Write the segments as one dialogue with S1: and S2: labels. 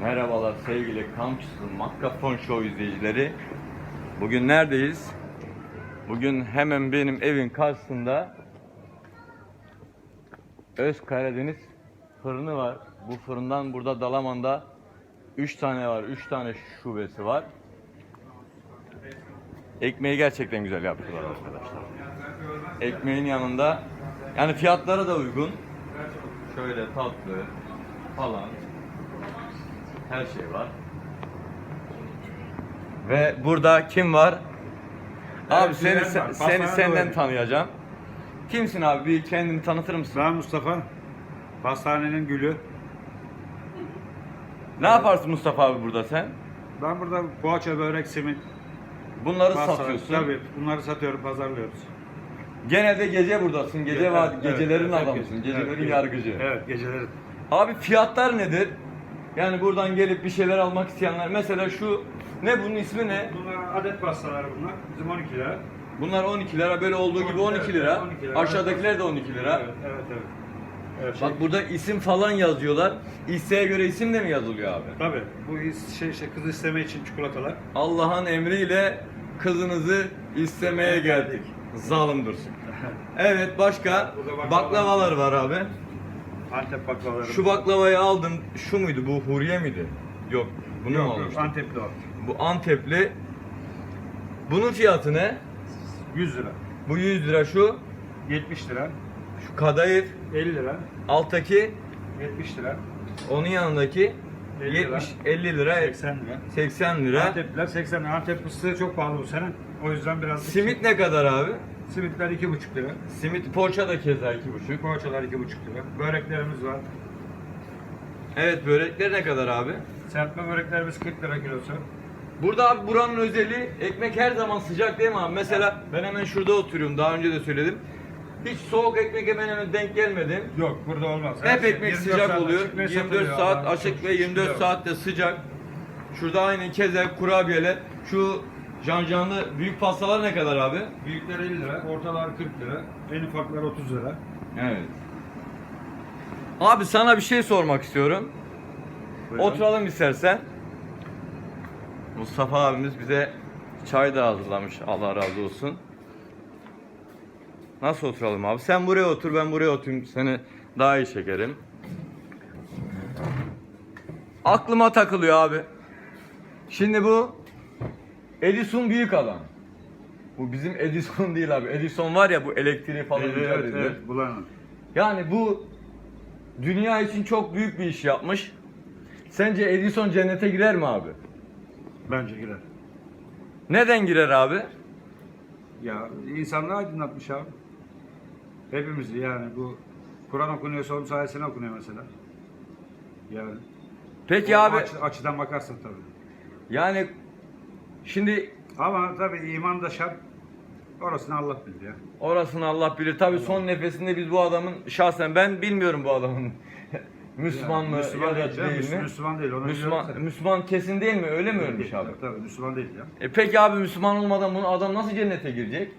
S1: Merhabalar sevgili Kampüsü Makkafon Show izleyicileri. Bugün neredeyiz? Bugün hemen benim evin karşısında Öz Karadeniz fırını var. Bu fırından burada Dalaman'da 3 tane var. 3 tane şubesi var. Ekmeği gerçekten güzel yapıyorlar arkadaşlar. Ekmeğin yanında yani fiyatları da uygun. Şöyle tatlı falan her şey var. Ve burada kim var? Abi
S2: Evet,
S1: seni
S2: var.
S1: seni
S2: Pastane
S1: senden tanıyacağım. Kimsin abi? Bir kendini tanıtır mısın?
S2: Ben Mustafa. Pastanenin gülü.
S1: Ne yaparsın Mustafa abi burada sen?
S2: Ben burada poğaça, börek, simit,
S1: Bunları
S2: pastane-
S1: satıyorsun.
S2: Tabii bunları satıyorum, pazarlıyoruz.
S1: Genelde gece buradasın. Gece
S2: Evet,
S1: var,
S2: evet,
S1: gecelerin
S2: evet,
S1: adamısın.
S2: evet,
S1: Gecelerin
S2: evet,
S1: yargıcı.
S2: Evet, geceleri.
S1: Abi fiyatlar nedir? Yani buradan gelip bir şeyler almak isteyenler mesela şu ne bunun ismi ne?
S2: Bunlar adet pastaları bunlar. Bizim 12 lira.
S1: Bunlar 12 lira böyle olduğu gibi 12 lira.
S2: 12 lira.
S1: Aşağıdakiler de 12 lira.
S2: Evet, evet, evet. evet şey,
S1: Bak burada isim falan yazıyorlar. İsteğe göre isim de mi yazılıyor abi?
S2: Tabii. Bu is- şey, şey kız isteme için çikolatalar.
S1: Allah'ın emriyle kızınızı istemeye geldik. Zalim dursun. Evet başka baklavalar var abi.
S2: Antep baklavaları.
S1: Şu baklavayı aldım. Şu muydu bu Huriye miydi? Yok. Bunu mu
S2: Yok, yok,
S1: almıştım?
S2: Antepli o.
S1: Bu Antepli. Bunun fiyatı ne?
S2: 100 lira.
S1: Bu 100 lira şu.
S2: 70 lira.
S1: Şu kadayıf.
S2: 50 lira.
S1: Alttaki
S2: 70 lira.
S1: onun yanındaki
S2: 50 lira.
S1: 70 50 lira
S2: 80 lira.
S1: 80 lira.
S2: Antepliler 80 lira. Antep fıstığı çok pahalı bu sene. O yüzden biraz...
S1: Simit ne kadar abi?
S2: Simitler 2,5 lira.
S1: Simit poğaça da keza 2,5.
S2: Poğaçalar 2,5 lira. Böreklerimiz var.
S1: Evet börekler ne kadar abi?
S2: Serpme böreklerimiz 40 lira kilosu.
S1: Burada abi buranın özelliği ekmek her zaman sıcak değil mi abi? Mesela ben hemen şurada oturuyorum daha önce de söyledim. Hiç soğuk ekmek hemen hemen denk gelmedim.
S2: Yok burada olmaz.
S1: Hep ekmek
S2: 24
S1: sıcak
S2: saat
S1: oluyor.
S2: açık ve
S1: 24
S2: satılıyor.
S1: saat açık ve 24
S2: şükür.
S1: saat de sıcak. Şurada aynı keza kurabiyeler. Şu cancanlı büyük pastalar ne kadar abi?
S2: Büyükler 50 lira, ortalar 40 lira, en ufaklar 30 lira.
S1: Evet. Abi sana bir şey sormak istiyorum.
S2: Buyurun.
S1: Oturalım istersen. Mustafa abimiz bize çay da hazırlamış. Allah razı olsun. Nasıl oturalım abi? Sen buraya otur, ben buraya oturayım. Seni daha iyi çekerim. Aklıma takılıyor abi. Şimdi bu Edison büyük adam. Bu bizim Edison değil abi. Edison var ya bu elektriği falan
S2: Evet, evet, evet, bulanın.
S1: Yani bu dünya için çok büyük bir iş yapmış. Sence Edison cennete girer mi abi?
S2: Bence girer.
S1: Neden girer abi?
S2: Ya insanlığı aydınlatmış abi. Hepimizi yani bu Kur'an okunuyorsa onun sayesinde okunuyor mesela. Yani.
S1: Peki
S2: o
S1: abi
S2: aç- açıdan bakarsan tabii.
S1: yani şimdi
S2: Ama tabii iman da şart. Orasını Allah bilir ya.
S1: orasını Allah bilir. Tabii son nefesinde biz bu adamın şahsen ben bilmiyorum bu adamın Müslüman mı
S2: Müslüman
S1: ya da
S2: değil,
S1: değil mi?
S2: Müslüman değil, onu
S1: Müslüman,
S2: biliyorum
S1: Müslüman kesin değil mi? Öyle mi ölmüş abi?
S2: Tabii, tabii Müslüman değil ya.
S1: E peki abi Müslüman olmadan bunu adam nasıl cennete girecek?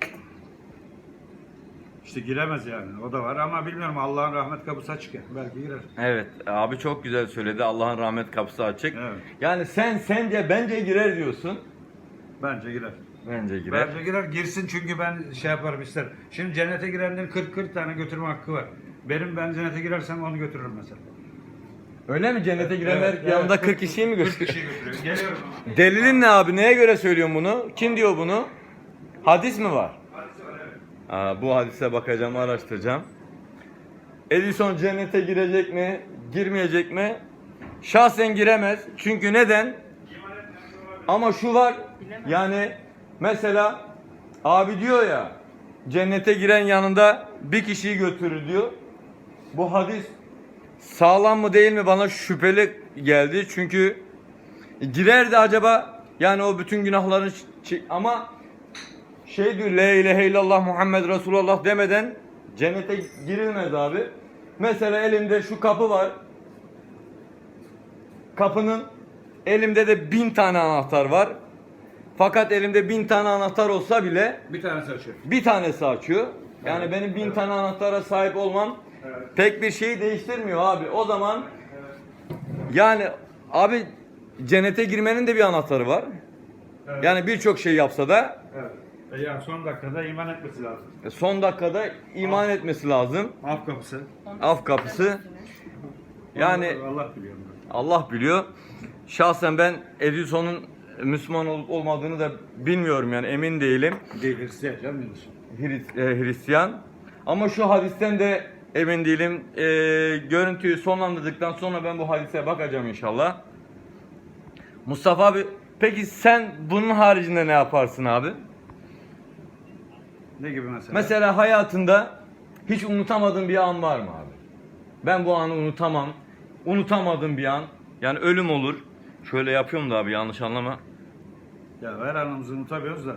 S2: İşte giremez yani. O da var ama bilmiyorum Allah'ın rahmet kapısı açık ya. Belki girer.
S1: Evet abi çok güzel söyledi. Allah'ın rahmet kapısı açık.
S2: Evet.
S1: Yani sen sence bence girer diyorsun.
S2: Bence girer.
S1: Bence girer.
S2: Bence girer. Girsin çünkü ben şey yaparım ister. Şimdi cennete girenlerin 40-40 tane götürme hakkı var. Benim ben cennete girersem onu götürürüm mesela.
S1: Öyle mi cennete girenler
S2: Evet,
S1: yanında
S2: evet.
S1: 40 kişiyi mi
S2: 40
S1: gösteriyor?
S2: kişiyi götürüyor. Geliyorum.
S1: Delilin ne abi? Neye göre söylüyorsun bunu? Kim diyor bunu? Hadis mi var? Aa, bu hadise bakacağım, araştıracağım. Edison cennete girecek mi, girmeyecek mi? Şahsen giremez. Çünkü neden? Ama şu var. Yani mesela abi diyor ya cennete giren yanında bir kişiyi götürür diyor. Bu hadis sağlam mı değil mi bana şüpheli geldi. Çünkü girerdi acaba yani o bütün günahların ama şey diyor la ilahe illallah Muhammed Resulullah demeden cennete girilmez abi. Mesela elimde şu kapı var. Kapının elimde de bin tane anahtar var. Fakat elimde bin tane anahtar olsa bile
S2: Bir tanesi açıyor.
S1: bir tanesi açıyor. Yani
S2: Evet,
S1: benim bin
S2: evet.
S1: tane anahtara sahip olmam
S2: Evet.
S1: pek bir şeyi değiştirmiyor abi. O zaman yani Abi cennete girmenin de bir anahtarı var.
S2: Evet.
S1: Yani birçok şey yapsa da
S2: Evet. E yani son dakikada iman etmesi lazım.
S1: son dakikada iman etmesi lazım.
S2: Af kapısı.
S1: Af kapısı. Yani
S2: Onu Allah biliyor. bunu.
S1: Allah biliyor. Şahsen ben Edison'un Müslüman olup olmadığını da bilmiyorum yani emin değilim.
S2: Değil Hristiyan canım.
S1: Hri- e, Hristiyan. Ama şu hadisten de emin değilim. E, görüntüyü sonlandırdıktan sonra ben bu hadise bakacağım inşallah. Mustafa abi peki sen bunun haricinde ne yaparsın abi?
S2: Ne gibi mesela?
S1: Mesela hayatında hiç unutamadığın bir an var mı abi? Ben bu anı unutamam. Unutamadığım bir an. Yani ölüm olur. Şöyle yapıyorum da abi yanlış anlama.
S2: Ya her anımızı unutamıyoruz da.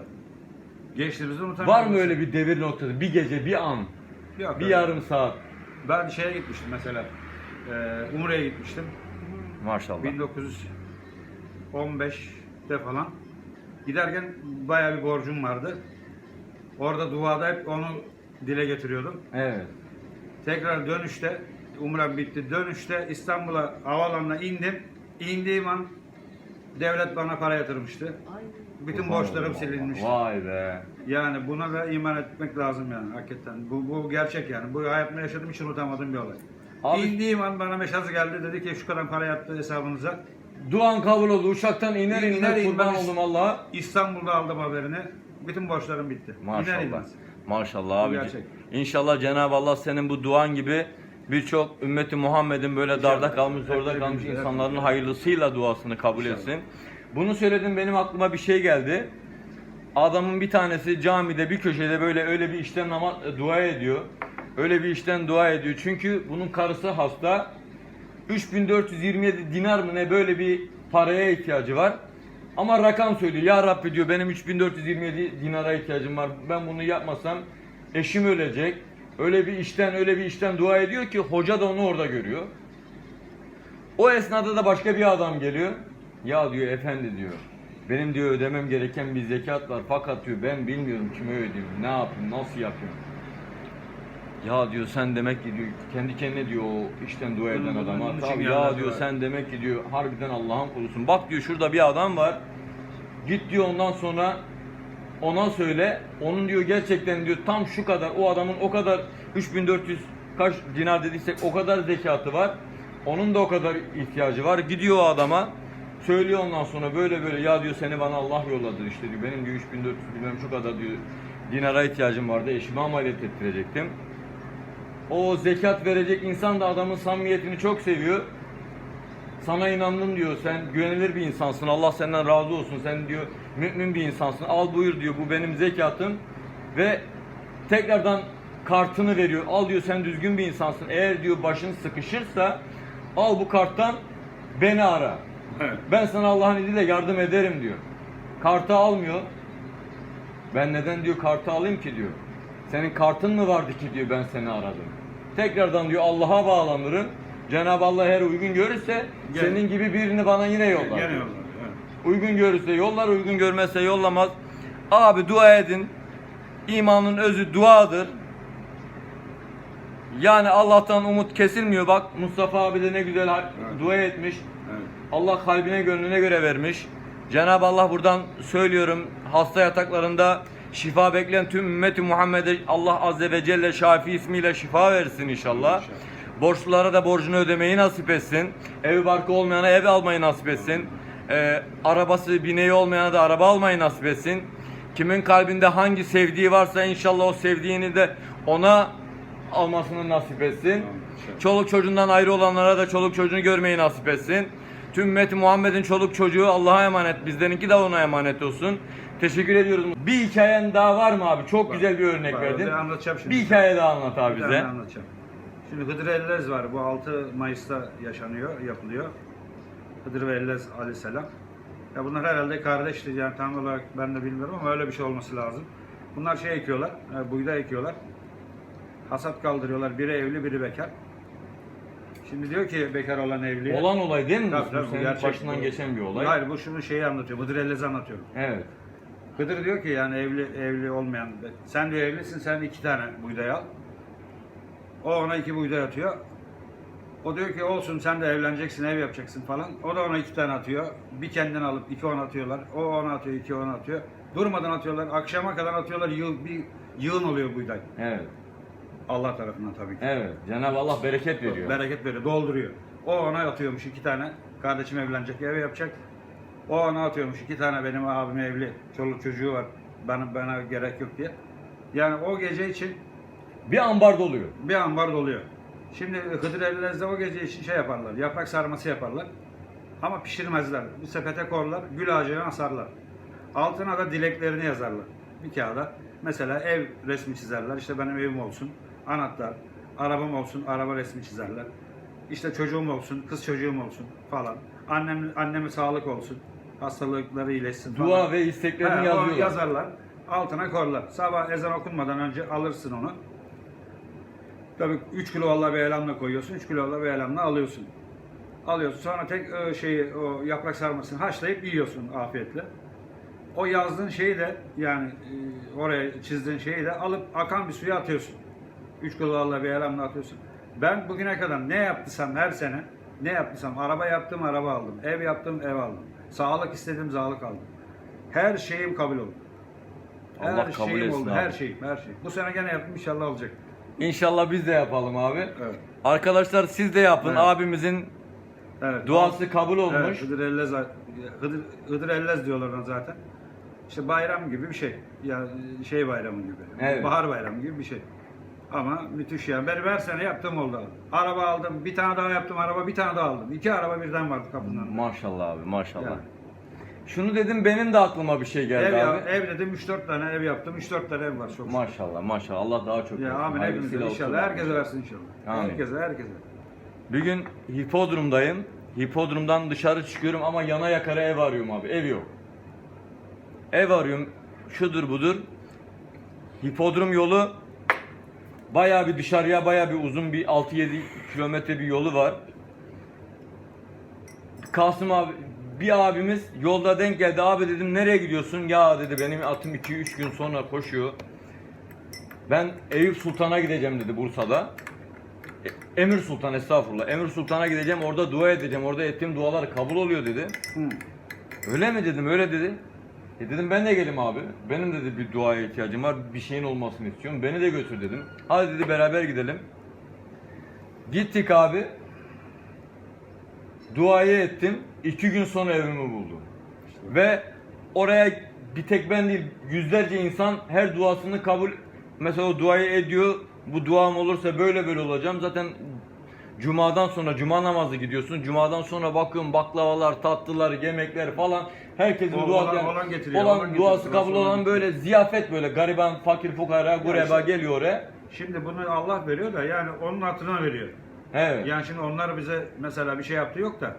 S2: Gençliğimizi unutamıyoruz.
S1: Var mı öyle bir devir noktası? Bir gece, bir an,
S2: Yok,
S1: bir
S2: öyle.
S1: yarım saat.
S2: Ben şeye gitmiştim mesela. Ee, Umre'ye gitmiştim.
S1: Maşallah.
S2: 1915'te falan. Giderken bayağı bir borcum vardı. Orada duada hep onu dile getiriyordum.
S1: Evet.
S2: Tekrar dönüşte, Umre'm bitti. Dönüşte İstanbul'a havalanına indim. İndiğim an devlet bana para yatırmıştı. Bütün borçlarım silinmiş.
S1: Vay be.
S2: Yani buna da iman etmek lazım yani hakikaten. Bu, bu gerçek yani. Bu hayatımda yaşadığım için unutamadığım bir olay.
S1: Abi-
S2: İndiğim an bana mesaj geldi dedi ki şu kadar para yattı hesabınıza.
S1: Duan kabul oldu. Uçaktan iner iner,
S2: İner
S1: kurban
S2: inmez.
S1: oldum Allah'a.
S2: İstanbul'da aldım haberini. Bütün borçlarım bitti. İner
S1: Maşallah.
S2: inmez.
S1: Maşallah abi.
S2: gerçek.
S1: İnşallah Cenab-ı Allah senin bu duan gibi birçok ümmeti Muhammed'in böyle darda kalmış, zorda kalmış insanların hayırlısıyla duasını kabul etsin. Bunu söyledim benim aklıma bir şey geldi. Adamın bir tanesi camide bir köşede böyle öyle bir işten namaz e, dua ediyor. Öyle bir işten dua ediyor. Çünkü bunun karısı hasta. 3427 dinar mı ne böyle bir paraya ihtiyacı var. Ama rakam söylüyor. Ya Rabbi diyor benim 3427 dinara ihtiyacım var. Ben bunu yapmasam eşim ölecek. Öyle bir işten öyle bir işten dua ediyor ki hoca da onu orada görüyor. O esnada da başka bir adam geliyor. Ya diyor efendi diyor. Benim diyor ödemem gereken bir zekat var fakat diyor ben bilmiyorum kime ödeyeyim, ne yapayım, nasıl yapayım. Ya diyor sen demek ki diyor kendi kendine diyor o işten dua eden adama. Tabii ya diyor
S2: var."
S1: sen demek ki diyor harbiden Allah'ın kulusun. Bak diyor şurada bir adam var. Git diyor ondan sonra ona söyle. Onun diyor gerçekten diyor tam şu kadar o adamın o kadar 3400 kaç dinar dediysek o kadar zekatı var. Onun da o kadar ihtiyacı var. Gidiyor o adama. Söylüyor ondan sonra böyle böyle ya diyor seni bana Allah yolladı işte diyor. Benim diyor 3400 bilmem şu kadar diyor dinara ihtiyacım vardı. Eşime ameliyat ettirecektim. O zekat verecek insan da adamın samimiyetini çok seviyor. Sana inandım diyor. Sen güvenilir bir insansın. Allah senden razı olsun. Sen diyor mümin bir insansın. Al buyur diyor. Bu benim zekatım. Ve tekrardan kartını veriyor. Al diyor sen düzgün bir insansın. Eğer diyor başın sıkışırsa al bu karttan beni ara.
S2: Evet.
S1: Ben sana Allah'ın izniyle yardım ederim diyor. Kartı almıyor. Ben neden diyor kartı alayım ki diyor. Senin kartın mı vardı ki diyor ben seni aradım. Tekrardan diyor Allah'a bağlanırım. Cenab-ı Allah eğer uygun görürse
S2: Gel.
S1: senin gibi birini bana yine yollar.
S2: Gene
S1: diyor.
S2: yollar. Evet.
S1: Uygun görürse yollar, uygun görmezse yollamaz. Abi dua edin. İmanın özü duadır. Yani Allah'tan umut kesilmiyor. Bak Mustafa abi de ne güzel
S2: Evet.
S1: dua etmiş.
S2: Evet.
S1: Allah kalbine gönlüne göre vermiş. Cenab-ı Allah buradan söylüyorum hasta yataklarında şifa bekleyen tüm ümmeti Muhammed'e Allah Azze ve Celle Şafi ismiyle şifa versin inşallah.
S2: İnşallah.
S1: Borçlulara da borcunu ödemeyi nasip etsin. Ev barkı olmayana ev almayı nasip etsin. Ee, arabası bineği olmayana da araba almayı nasip etsin. Kimin kalbinde hangi sevdiği varsa inşallah o sevdiğini de ona almasını nasip etsin. Çoluk çocuğundan ayrı olanlara da çoluk çocuğunu görmeyi nasip etsin. Tüm ümmeti Muhammed'in çoluk çocuğu Allah'a emanet. Bizlerinki de ona emanet olsun. Teşekkür ediyoruz. Bir hikayen daha var mı abi? Çok güzel bir örnek
S2: Var,
S1: verdin.
S2: bir
S1: hikaye daha anlat abi
S2: Bir
S1: bize.
S2: anlatacağım. Şimdi Hıdır Ellez var. Bu 6 Mayıs'ta yaşanıyor, yapılıyor. Hıdır ve Ellez aleyhisselam. Ya bunlar herhalde kardeşti yani tam olarak ben de bilmiyorum ama öyle bir şey olması lazım. Bunlar şey ekiyorlar, e, buğday ekiyorlar. Hasat kaldırıyorlar. Biri evli, biri bekar. Şimdi diyor ki bekar olan evliye.
S1: Olan olay değil mi?
S2: Tabii, tabii, bu gerçek.
S1: başından
S2: Bu-
S1: geçen bir olay.
S2: Hayır bu şunu şeyi anlatıyor. Hıdır Ellez'i anlatıyorum.
S1: Evet.
S2: Hıdır diyor ki yani evli evli olmayan sen diyor evlisin sen iki tane buğday al. O ona iki buğday atıyor. O diyor ki olsun sen de evleneceksin, ev yapacaksın falan. O da ona iki tane atıyor. Bir kendini alıp iki ona atıyorlar. O ona atıyor, iki ona atıyor. Durmadan atıyorlar. Akşama kadar atıyorlar. Yığ, bir yığın oluyor buğday.
S1: Evet.
S2: Allah tarafından tabii ki.
S1: Evet. Cenab-ı Allah bereket veriyor.
S2: Bereket veriyor, dolduruyor. O ona atıyormuş iki tane. Kardeşim evlenecek, ev yapacak. O ona atıyormuş iki tane benim abim evli. Çoluk çocuğu var. Bana, bana gerek yok diye. Yani o gece için
S1: Bir ambar doluyor.
S2: bir ambar doluyor. Şimdi Hıdır Ellez'de o gece için şey yaparlar. Yaprak sarması yaparlar. Ama pişirmezler. Bir sepete korlar, gül ağacına asarlar. Altına da dileklerini yazarlar. Bir kağıda. Mesela ev resmi çizerler. İşte benim evim olsun. Anahtar. Arabam olsun. Araba resmi çizerler. İşte çocuğum olsun. Kız çocuğum olsun falan. Annem, anneme sağlık olsun. Hastalıkları iyileşsin falan.
S1: Dua ve isteklerini yazıyorlar.
S2: yazarlar. Altına korlar. Sabah ezan okunmadan önce alırsın onu. Tabii 3 kilo Allah bir elamla koyuyorsun. 3 kilo Allah bir elamla alıyorsun. Alıyorsun. Sonra tek e, şeyi o yaprak sarmasını haşlayıp yiyorsun afiyetle. O yazdığın şeyi de yani e, oraya çizdiğin şeyi de alıp akan bir suya atıyorsun. 3 kilo Allah bir elamla atıyorsun. Ben bugüne kadar ne yaptıysam her sene ne yaptıysam araba yaptım araba aldım. Ev yaptım ev aldım. Sağlık istedim sağlık aldım. Her şeyim kabul oldu. Her
S1: Allah kabul
S2: şeyim
S1: etsin
S2: oldu.
S1: abi.
S2: Her şeyim, her şey. Bu sene gene yaptım inşallah olacak.
S1: İnşallah biz de yapalım abi.
S2: Evet.
S1: Arkadaşlar siz de yapın.
S2: Evet.
S1: Abimizin
S2: Evet.
S1: duası kabul olmuş.
S2: Evet, Hıdır Ellez, Hıdır, Hıdır Ellez diyorlar ona zaten. İşte bayram gibi bir şey. Ya şey bayramı gibi.
S1: Evet.
S2: Bahar bayramı gibi bir şey. Ama müthiş yani. Benim her sene yaptığım oldu. abi. Araba aldım, bir tane daha yaptım araba, bir tane daha aldım. İki araba birden vardı kapının önünde.
S1: Maşallah abi maşallah.
S2: Yani.
S1: Şunu dedim benim de aklıma bir şey geldi
S2: Ev,
S1: abi.
S2: ev dedim 3-4 tane ev yaptım. 3-4 tane ev var çok. şükür.
S1: Maşallah maşallah Allah daha çok
S2: Ya
S1: versin.
S2: amin
S1: Hayırlısıyla
S2: hepimize
S1: olsun
S2: inşallah. Herkese versin inşallah.
S1: Amin.
S2: Herkese, herkese.
S1: Bir gün hipodromdayım. Hipodromdan dışarı çıkıyorum ama yana yakara ev arıyorum abi. Ev yok. Ev arıyorum. Şudur budur. Hipodrom yolu bayağı bir dışarıya bayağı bir uzun bir 6-7 kilometre bir yolu var. Kasım abi bir abimiz yolda denk geldi. Abi dedim nereye gidiyorsun? Ya dedi benim atım 2-3 gün sonra koşuyor. Ben Eyüp Sultan'a gideceğim dedi Bursa'da. E- Emir Sultan estağfurullah. Emir Sultan'a gideceğim orada dua edeceğim. Orada ettiğim dualar kabul oluyor dedi.
S2: Hı.
S1: Öyle mi dedim öyle dedi. E dedim ben de gelim abi. Benim dedi bir duaya ihtiyacım var. Bir şeyin olmasını istiyorum. Beni de götür dedim. Hadi dedi beraber gidelim. Gittik abi. Duayı ettim. İki gün sonra evimi buldum. Ve oraya bir tek ben değil yüzlerce insan her duasını kabul mesela o duayı ediyor. Bu duam olursa böyle böyle olacağım. Zaten Cuma'dan sonra cuma namazı gidiyorsun. Cuma'dan sonra bakıyorum baklavalar, tatlılar, yemekler falan. Herkesin
S2: Olan-
S1: duası
S2: olan- olan getiriyor,
S1: olan
S2: olan
S1: duası kabul
S2: olan
S1: böyle ziyafet böyle gariban, fakir, fukara, gureba
S2: işte-
S1: geliyor oraya.
S2: Şimdi bunu Allah veriyor da yani onun hatırına veriyor.
S1: Evet.
S2: Yani şimdi onlar bize mesela bir şey yaptı yok da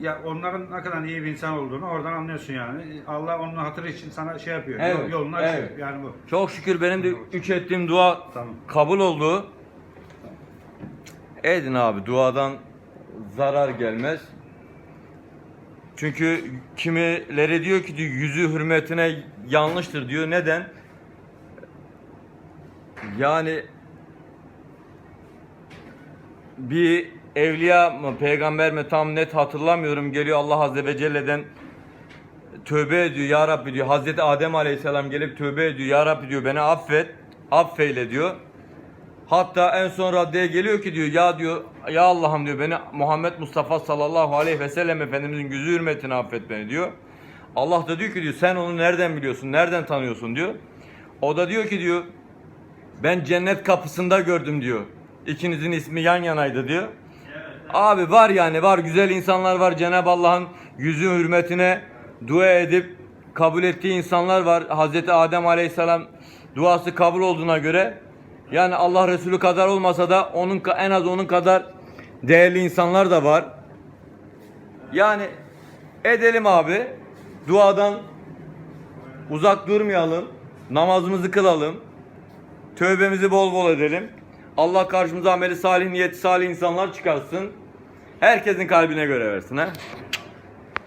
S2: ya onların ne kadar iyi bir insan olduğunu oradan anlıyorsun yani. Allah onun hatırı için sana şey yapıyor.
S1: Evet,
S2: Yol, yolunu açıyor.
S1: evet.
S2: Yani bu.
S1: Çok şükür benim de üç ettiğim dua
S2: Tamam.
S1: kabul oldu. Edin abi duadan zarar gelmez. Çünkü kimileri diyor ki diyor, yüzü hürmetine yanlıştır diyor. Neden? Yani bir evliya mı peygamber mi tam net hatırlamıyorum geliyor Allah Azze ve Celle'den tövbe ediyor ya Rabbi diyor. Hazreti Adem Aleyhisselam gelip tövbe ediyor. Ya Rabbi diyor beni affet. Affeyle diyor. Hatta en son raddeye geliyor ki diyor ya diyor ya Allah'ım diyor beni Muhammed Mustafa sallallahu aleyhi ve sellem Efendimizin yüzü hürmetine affet beni diyor. Allah da diyor ki diyor sen onu nereden biliyorsun? Nereden tanıyorsun diyor. O da diyor ki diyor ben cennet kapısında gördüm diyor. İkinizin ismi yan yanaydı diyor. Abi var yani var güzel insanlar var Cenab-ı Allah'ın yüzü hürmetine dua edip kabul ettiği insanlar var. Hazreti Adem Aleyhisselam duası kabul olduğuna göre yani Allah Resulü kadar olmasa da onun en az onun kadar değerli insanlar da var. Yani edelim abi. Duadan uzak durmayalım. Namazımızı kılalım. Tövbemizi bol bol edelim. Allah karşımıza ameli salih, niyeti salih insanlar çıkarsın. Herkesin kalbine göre versin ha.